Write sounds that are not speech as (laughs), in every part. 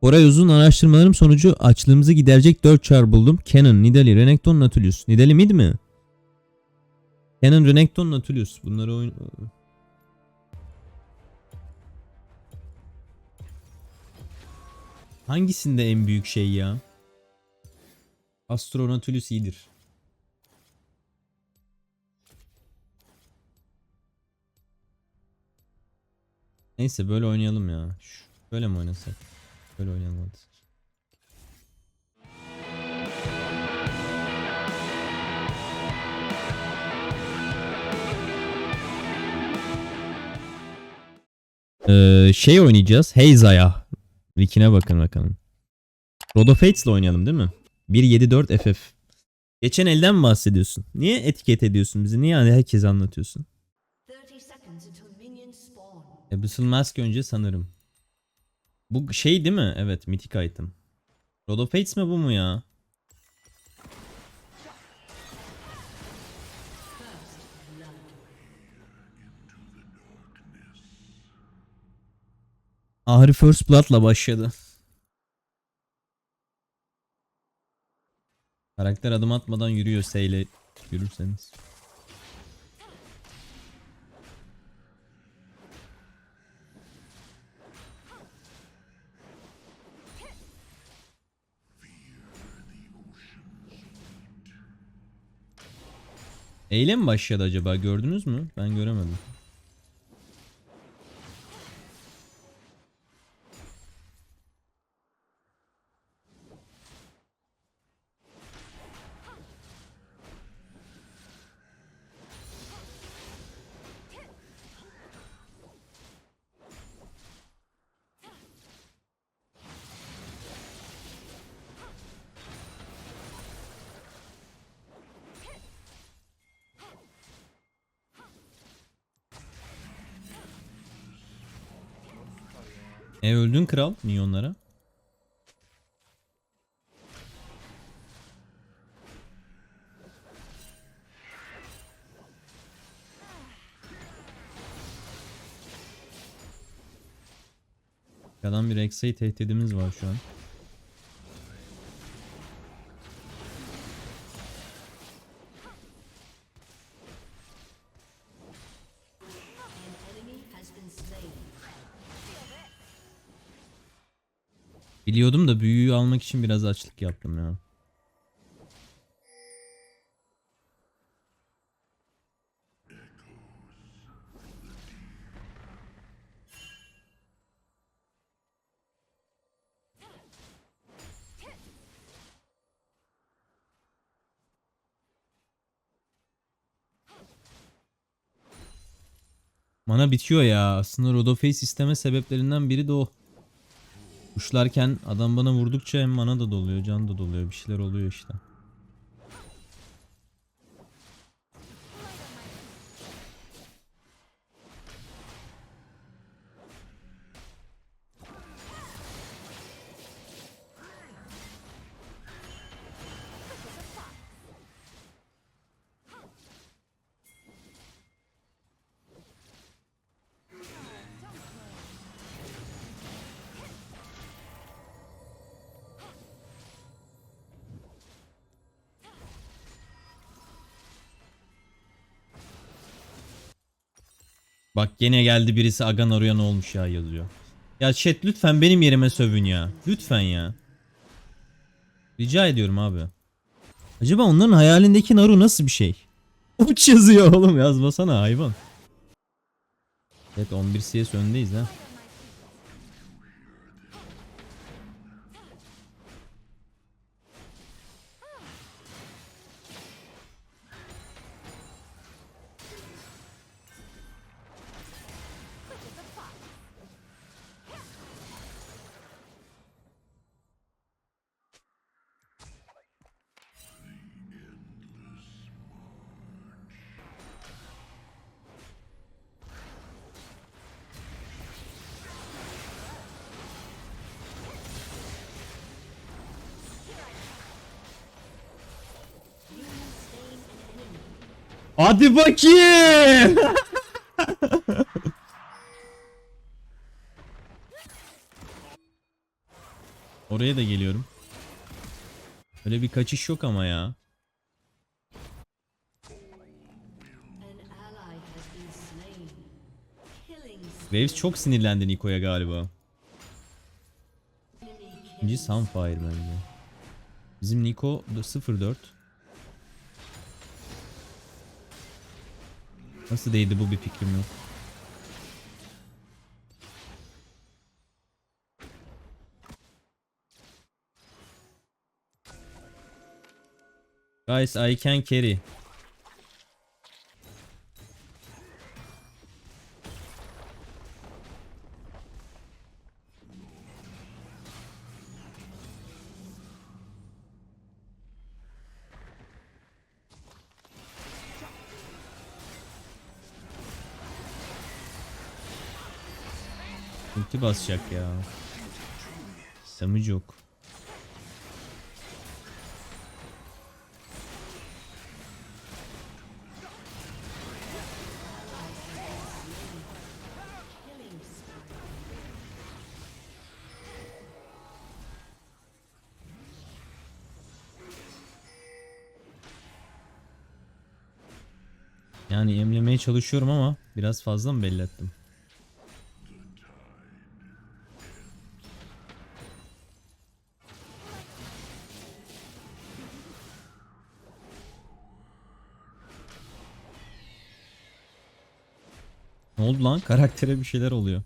Koray uzun araştırmalarım sonucu açlığımızı giderecek 4 çar buldum. Canon, Nidalee, Renekton, Nautilus. Nidalee mid mi? Canon, Renekton, Nautilus. Bunları oyun... Hangisinde en büyük şey ya? Astro Nautilus iyidir. Neyse böyle oynayalım ya. Şu- Böyle mi oynasak? Böyle oynayalım hadi. Ee, şey oynayacağız. Heyza'ya. Rick'ine bakın bakalım. Road of Fates'le oynayalım değil mi? 1.7.4 FF. Geçen elden mi bahsediyorsun? Niye etiket ediyorsun bizi? Niye hani herkese anlatıyorsun? 30 seconds until minions spawn. Abyssal Mask önce sanırım. Bu şey değil mi? Evet, Mythic item. Road of Fates mi bu mu ya? Ahri First Blood'la başladı. Karakter adım atmadan yürüyor seyle yürürseniz. Eyle mi başladı acaba gördünüz mü? Ben göremedim. E öldün kral minyonlara. Kalan bir Rek'Sai tehdidimiz var şu an. Biliyordum da büyüyü almak için biraz açlık yaptım ya. Mana bitiyor ya. Aslında Rodoface isteme sebeplerinden biri de o. Kuşlarken adam bana vurdukça hem mana da doluyor, can da doluyor. Bir şeyler oluyor işte. Bak gene geldi birisi Agan arıyor ne olmuş ya yazıyor. Ya chat lütfen benim yerime sövün ya. Lütfen ya. Rica ediyorum abi. Acaba onların hayalindeki Naru nasıl bir şey? (laughs) Uç yazıyor oğlum yazmasana hayvan. Evet 11 CS öndeyiz ha. Hadi bakayım. Oraya da geliyorum. Öyle bir kaçış yok ama ya. Waves çok sinirlendi Niko'ya galiba. İkinci Sunfire bence. Bizim Niko da 04. Nasıl değdi bu bir fikrim yok. Guys I can carry. Basacak ya. Damage yok. Yani emlemeye çalışıyorum ama biraz fazla mı belli ettim? Ne oldu lan? Karaktere bir şeyler oluyor.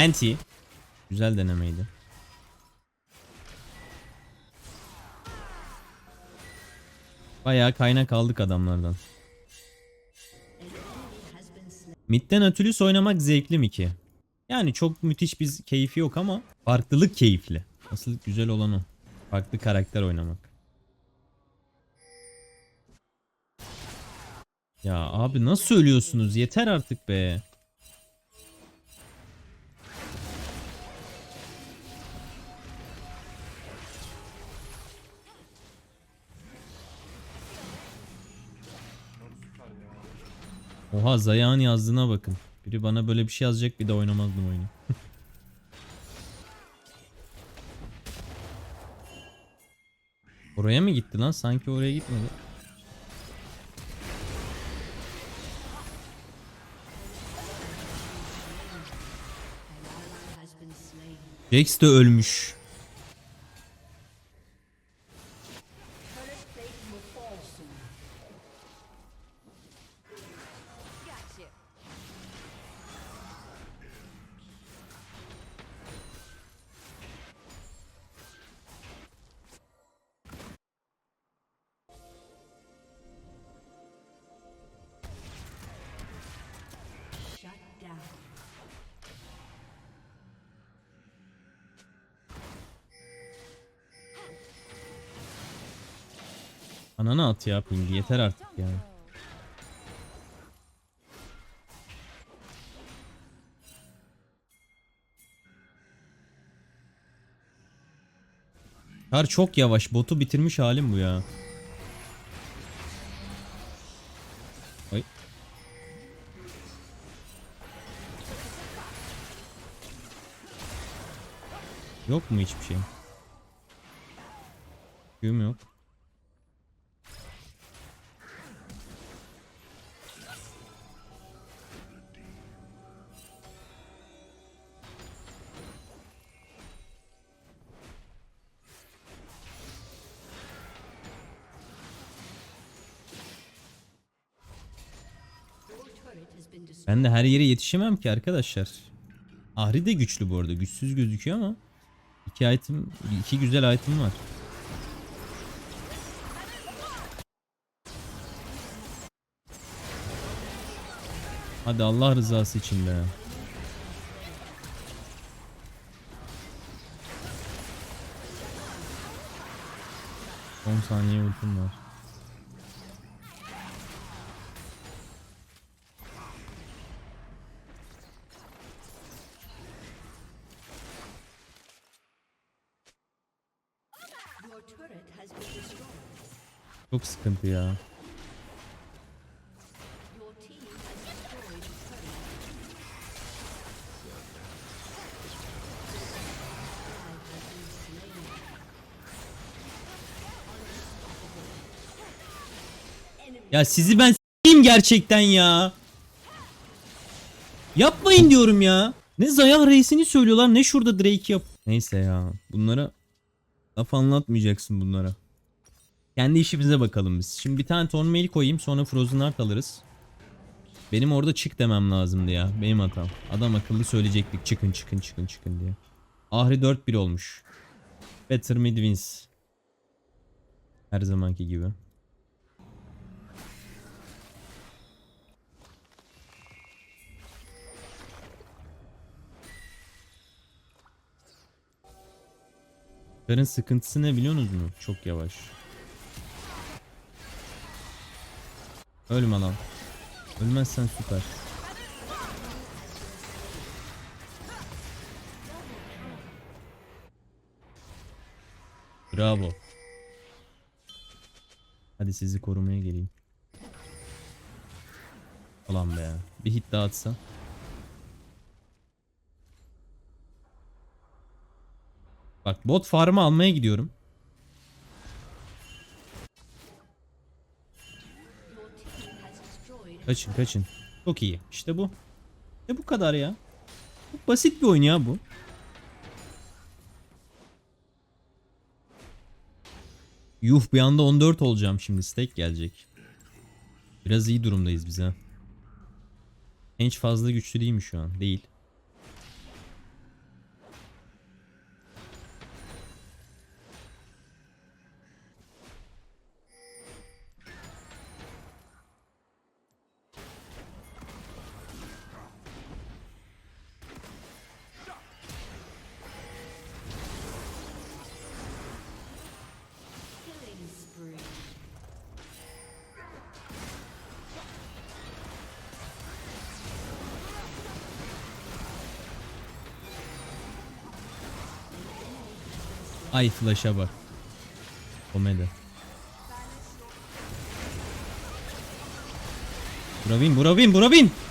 Anti. Güzel denemeydi. Bayağı kaynak aldık adamlardan. Mid'den Nautilus oynamak zevkli mi ki? Yani çok müthiş bir keyfi yok ama farklılık keyifli. Asıl güzel olan o. Farklı karakter oynamak. Ya abi nasıl söylüyorsunuz? Yeter artık be. Oha Zayağın yazdığına bakın. Biri bana böyle bir şey yazacak bir de oynamazdım oyunu. (laughs) Oraya mı gitti lan? Sanki oraya gitmedi. Jax de ölmüş. Ananı at ya pingi yeter artık ya. Kar çok yavaş. Botu bitirmiş halim bu ya. Yok mu hiçbir şey? Q'm yok. Ben de her yere yetişemem ki arkadaşlar. Ahri de güçlü bu arada. Güçsüz gözüküyor ama iki item, iki güzel item var. Hadi Allah rızası için be. 10 saniye ultim var. Çok sıkıntı ya. Ya sizi ben s**eyim gerçekten ya. Yapmayın diyorum ya. Ne Zayah reisini söylüyorlar ne şurada Drake yap. Neyse ya bunlara laf anlatmayacaksın bunlara. Kendi işimize bakalım biz. Şimdi bir tane Tornmail koyayım sonra Frozen Heart alırız. Benim orada çık demem lazımdı ya. Benim hatam. Adam akıllı söyleyecektik çıkın çıkın çıkın çıkın diye. Ahri 4-1 olmuş. Better mid wins. Her zamanki gibi. Karın sıkıntısı ne biliyorsunuz mu? Çok yavaş. Ölme lan. Ölmezsen süper. Bravo. Hadi sizi korumaya geleyim. Ulan be. Bir hit daha atsa. Bak bot farmı almaya gidiyorum. Kaçın kaçın. Çok iyi. İşte bu. Ne bu kadar ya. Çok basit bir oyun ya bu. Yuh bir anda 14 olacağım şimdi. Stack gelecek. Biraz iyi durumdayız biz ha. Hiç fazla güçlü değil mi şu an? Değil. Ay flash'a bak. Komedi. Buravin, Buravin, Buravin. Has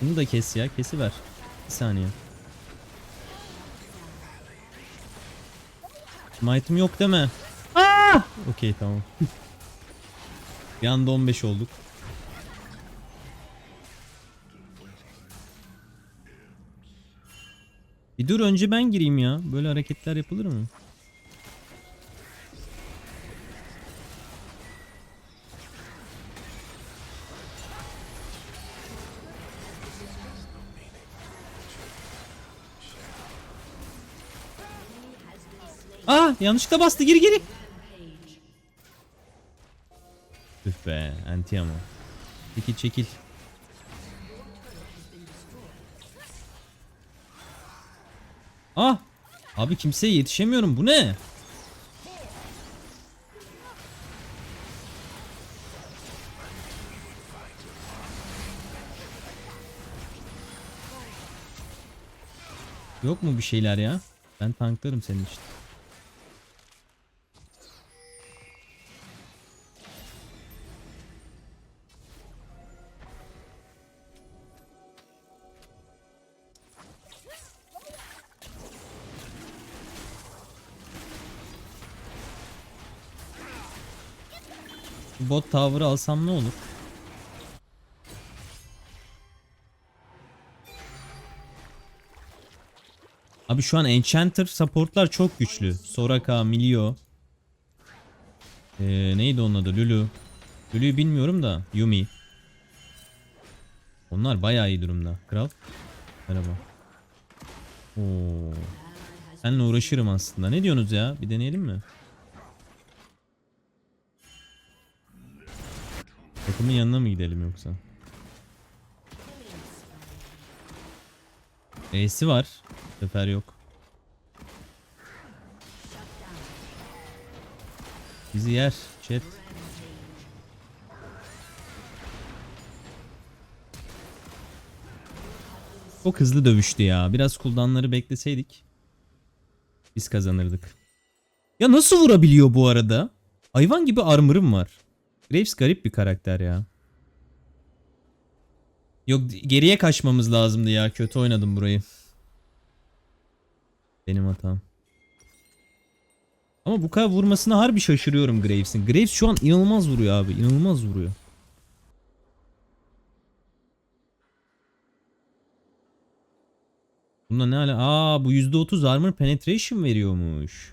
Bunu da kes ya, kesiver. Bir saniye. Smite'ım yok deme. Aa! Okey tamam. bir anda 15 olduk. Bir dur önce ben gireyim ya. Böyle hareketler yapılır mı? Aa yanlışlıkla bastı geri geri. Üf be anti ama. Çekil çekil. Ah! Abi kimseye yetişemiyorum bu ne? Yok mu bir şeyler ya? Ben tanklarım senin için. Bot tower'ı alsam ne olur? Abi şu an Enchanter supportlar çok güçlü. Soraka, Milio. Ee, neydi onun adı? Lulu. Ölüyü bilmiyorum da Yumi. Onlar bayağı iyi durumda. Kral. Merhaba. Oo. Seninle uğraşırım aslında. Ne diyorsunuz ya? Bir deneyelim mi? Takımın yanına mı gidelim yoksa? E'si var. Sefer yok. Bizi yer. Chat. Çok hızlı dövüştü ya. Biraz cooldownları bekleseydik. Biz kazanırdık. Ya nasıl vurabiliyor bu arada? Hayvan gibi armor'ım var. Graves garip bir karakter ya. Yok geriye kaçmamız lazımdı ya. Kötü oynadım burayı. Benim hatam. Ama bu kadar vurmasına harbi şaşırıyorum Graves'in. Graves şu an inanılmaz vuruyor abi. İnanılmaz vuruyor. Bunda ne ala? Aa bu %30 armor penetration veriyormuş.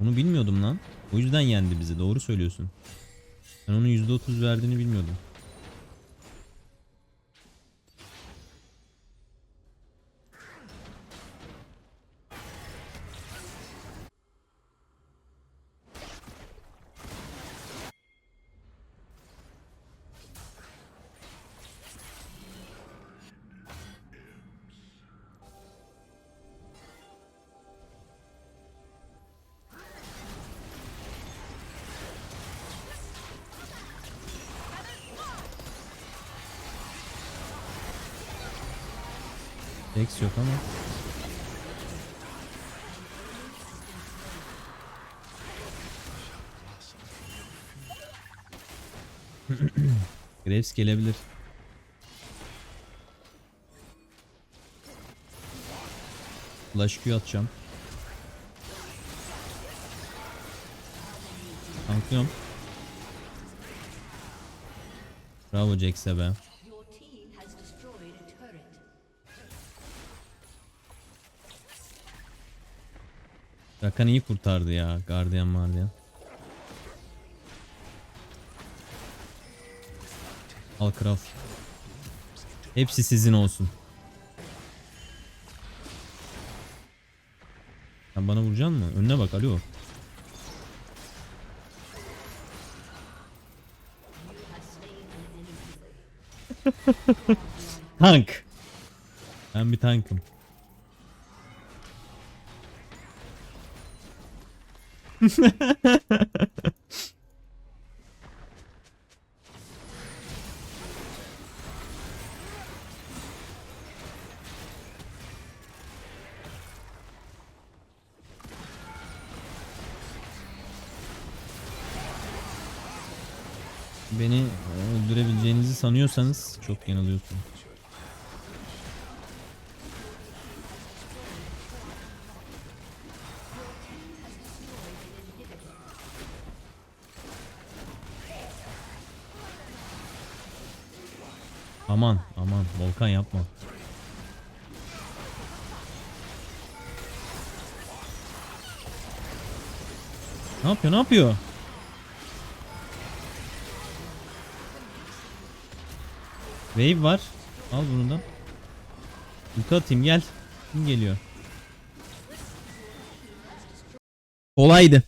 Onu bilmiyordum lan. O yüzden yendi bizi. Doğru söylüyorsun. Ben onun %30 verdiğini bilmiyordum. Dex yok ama. Graves gelebilir. Flash Q atacağım. Tanklıyorum. Bravo Jax'e be. Rakan iyi kurtardı ya. Guardian Guardian. Al kral. Hepsi sizin olsun. Sen bana vuracaksın mı? Önüne bak alo. Tank. Ben bir tankım. Beni öldürebileceğinizi sanıyorsanız çok yanılıyorsunuz. Aman aman Volkan yapma. Ne yapıyor ne yapıyor? Wave var. Al bunu da. Ulti atayım gel. Kim geliyor? Kolaydı.